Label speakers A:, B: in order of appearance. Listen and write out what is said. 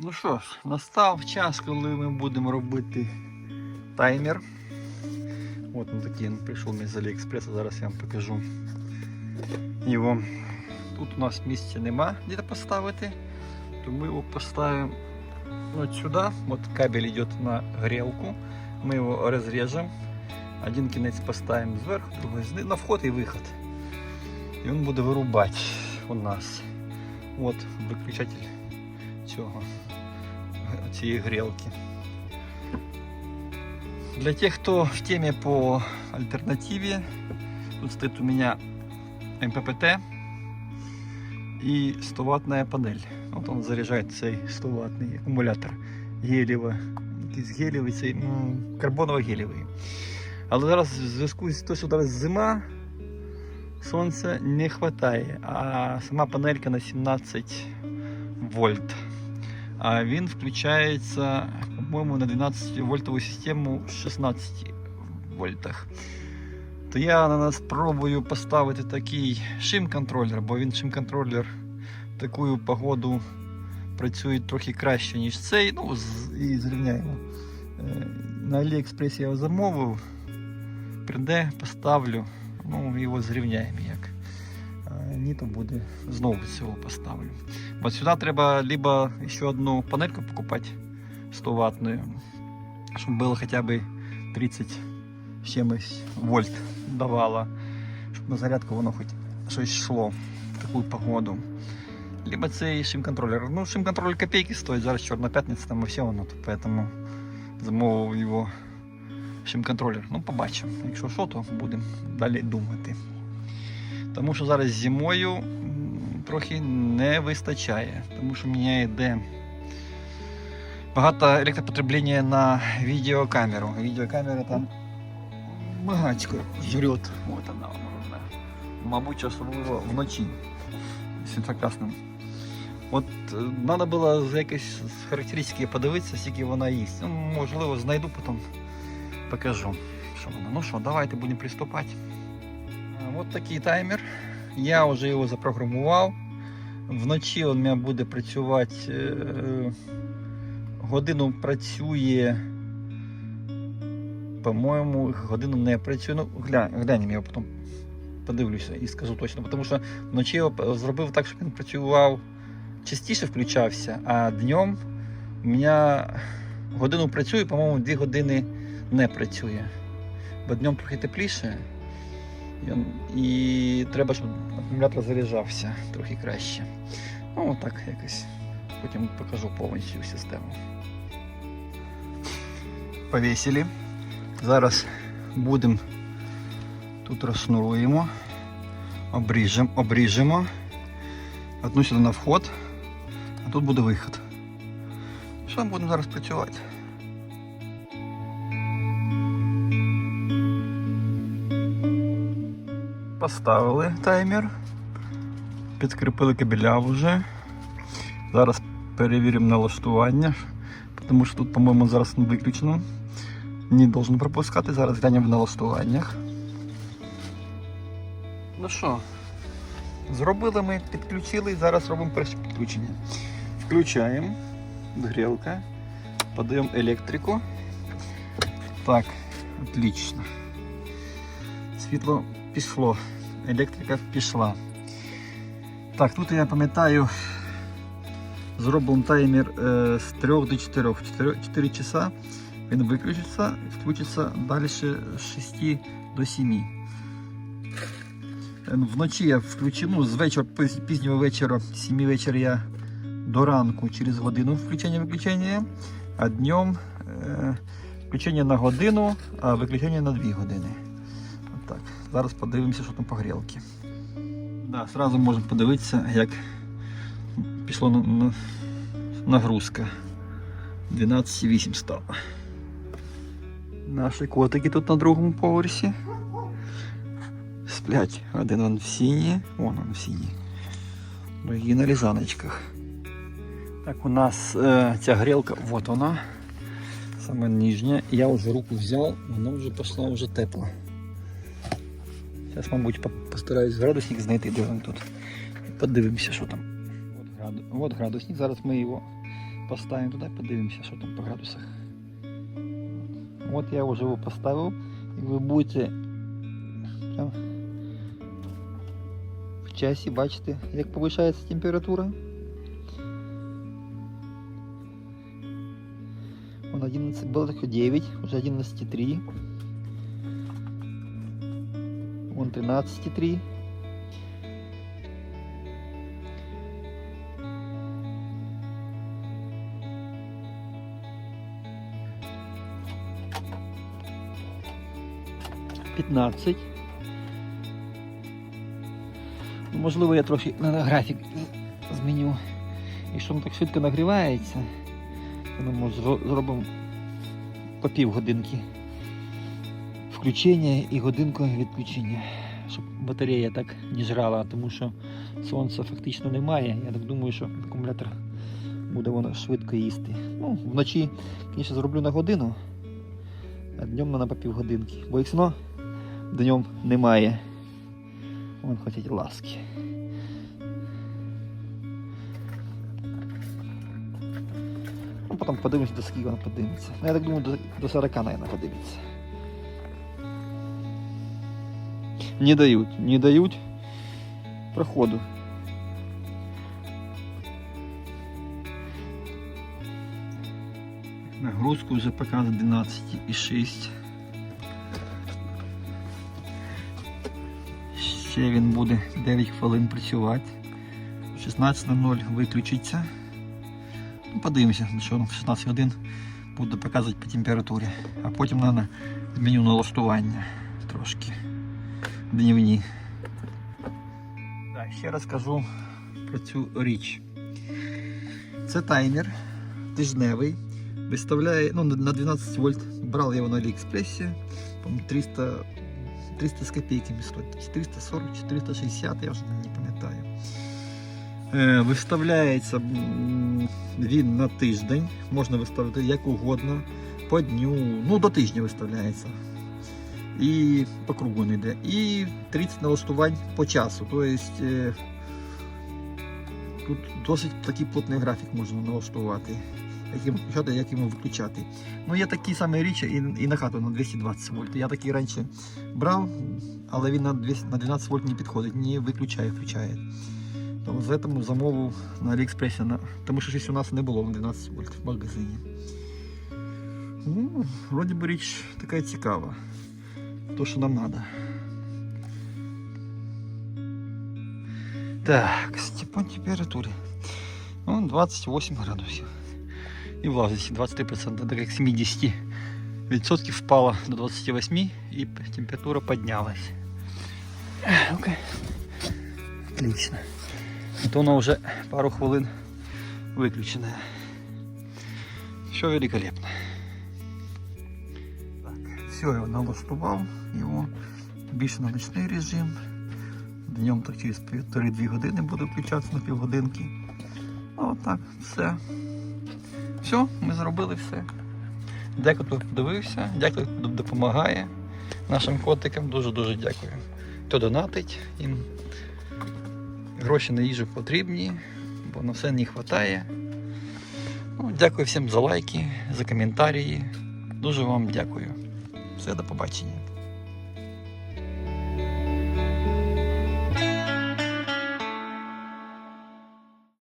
A: Ну що ж, настав час, коли ми будемо робити таймер. От він такий прийшов мені з Аліекспресу, зараз я вам покажу його. Тут у нас місця нема де поставити, то ми його поставимо от сюди. От кабель йде на грілку. Ми його розріжемо. Один кінець поставимо зверху, другий знизу, на вход і виход. І він буде вирубати у нас. От виключатель цього цієї грілки. Для тех, кто в теме по альтернативе, тут стоит у меня МППТ и 100 ваттная панель. Вот он заряджає цей 100 ваттний акумулятор гелєво, якийсь гелєвий, цей м, карбоново-гелєвий. Але зараз в зв'язку з того, що зараз зима, сонця не вистачає, а сама панелька на 17 вольт. Він включається, по-моєму, на 12 вольтову систему в 16 вольтах. То я на нас пробую поставити такий шим-контролер, бо він шим-контролер в таку погоду працює трохи краще, ніж цей. Ну, і зрівняємо. Е, На Аліекспресі я його замовив. Прийде, поставлю, ну його зрівняємо як. Ні, то буде знову цього поставлю. Бо сюди треба либо ще одну панельку покупати 100 ваттную, щоб було хоча б 30 чимось вольт давало, щоб на зарядку воно хоч щось йшло в таку погоду. Либо цей шим-контролер. Ну, шим-контролер копейки стоїть, зараз Чорна п'ятниця, там і все воно, то замовив його шим-контролер. Ну, побачимо. Якщо що, то будемо далі думати. Тому що зараз зимою трохи не вистачає, тому що в мене йде багато електропотреблення на відеокамеру. Відеокамера там багатько жрет. От вона, вона. Мабуть, особливо вночі. Світлокрасним. От треба було за якісь характеристики подивитися, скільки вона їсть. Ну, можливо, знайду, потім покажу. Що вона. Ну що, давайте будемо приступати. А, От такий таймер. Я вже його запрограмував. Вночі він мене буде працювати. е, Годину працює. По-моєму, годину не працює. Ну, гля, глянемо, я потім подивлюся і скажу точно. Тому що вночі я зробив так, щоб він працював частіше включався, а днем у мене годину працює, по-моєму, дві години не працює. Бо днем трохи тепліше. І, треба, щоб акумулятор заряджався трохи краще. Ну, отак якось. Потім покажу повністю систему. Повісили. Зараз будемо тут розшнуруємо, обріжемо, обріжемо. Одну сюди на вход, а тут буде виход. Що ми будемо зараз працювати? Поставили таймер, підкріпили кабеля вже. Зараз перевіримо налаштування, тому що тут, по-моєму, зараз не виключено. Не должен пропускати. Зараз глянемо в налаштуваннях. Ну що, зробили ми, підключили, зараз робимо перше підключення. Включаємо грілка, подаємо електрику. Так, отлично. Світло пішло, електрика пішла. Так, тут я пам'ятаю, зробимо таймер е, з 3 до 4. 4, 4 часа він виключиться, включиться далі з 6 до 7. Е, Вночі я включив, ну, з вечора, піз- пізнього вечора, з 7 вечора я до ранку через годину включення-виключення, а днем е, включення на годину, а виключення на 2 години. Зараз подивимося, що там по грілки. Да, сразу можемо подивитися, як пішла на, на, нагрузка. 12,8 стало. Наші котики тут на другому поверсі. Сплять. Один он в сіні, вон он в сіні. Другі на лежаночках. Так, у нас е, ця грілка, вот вона. Саме нижня. Я вже руку взяв, воно вже пішло вже тепло. Зараз, мабуть, по- постараюсь градусник знайти, де він тут. І подивимося, що там. От, граду... От градусник. Зараз ми його поставимо туди, подивимося, що там по градусах. От я вже його поставив, і ви будете прям в часі бачите, як повищається температура. Он 11, было только 9, уже 11,3. Вон 13,3. П'ятнадцять. Можливо, я трохи на графік зміню. Якщо він так швидко нагрівається, то ми зробимо по півгодинки включення і годинку відключення, щоб батарея так не жрала, тому що сонця фактично немає. Я так думаю, що акумулятор буде воно швидко їсти. Ну, вночі, звісно, зроблю на годину, а днем на півгодинки. Бо як сно днем немає. Вон хочуть ласки. Ну, потім подивимось, до скільки вона подивиться. Ну, я так думаю, до, до 40, наверное, подивиться. Не дають, не дають проходу. Нагрузку вже показує 12,6. Ще він буде 9 хвилин працювати. 16.00 виключиться. Ну, подивимося, що в 16 годин буде показувати по температурі. А потім треба зміню налаштування трошки днівні. Так, ще раз кажу про цю річ. Це таймер тижневий. Виставляє ну, на 12 вольт. Брав його на Аліекспресі. 300, 300 з копійками стоїть. 340 чи 360, я вже не пам'ятаю. Е, Виставляється він на тиждень. Можна виставити як угодно. По дню, ну до тижня виставляється. І по кругу не йде. І 30 налаштувань по часу. Тобто е, тут досить такий плотний графік можна налаштувати. Як йому включати, як йому виключати. Ну, є такі самі річі і, і на хату на 220 вольт. Я такий раніше брав, але він на 200, на 12 вольт не підходить, не виключає, включає. Тому з цьому замовив на Аліекспресі, на, тому що щось у нас не було на 12 вольт в магазині. Ну, вроді би річ така цікава. То, що нам треба. Так, по температурі. Ну, 28 градусів. І влажність 23%, так як 70 відсотків впала до 28 і температура піднялась. Окей. Отлично. То вона вже пару хвилин виключена. Все великолепно. Все, я налаштував його більше на ночний режим. Днем так через півтори-дві години буде включатися на півгодинки. А так, все. Все, ми зробили все. Дякую, хто дивився, дякую, хто допомагає нашим котикам. Дуже-дуже дякую. Хто донатить, їм гроші на їжу потрібні, бо на все не вистачає. Ну, дякую всім за лайки, за коментарі. Дуже вам дякую. Все, до побачення.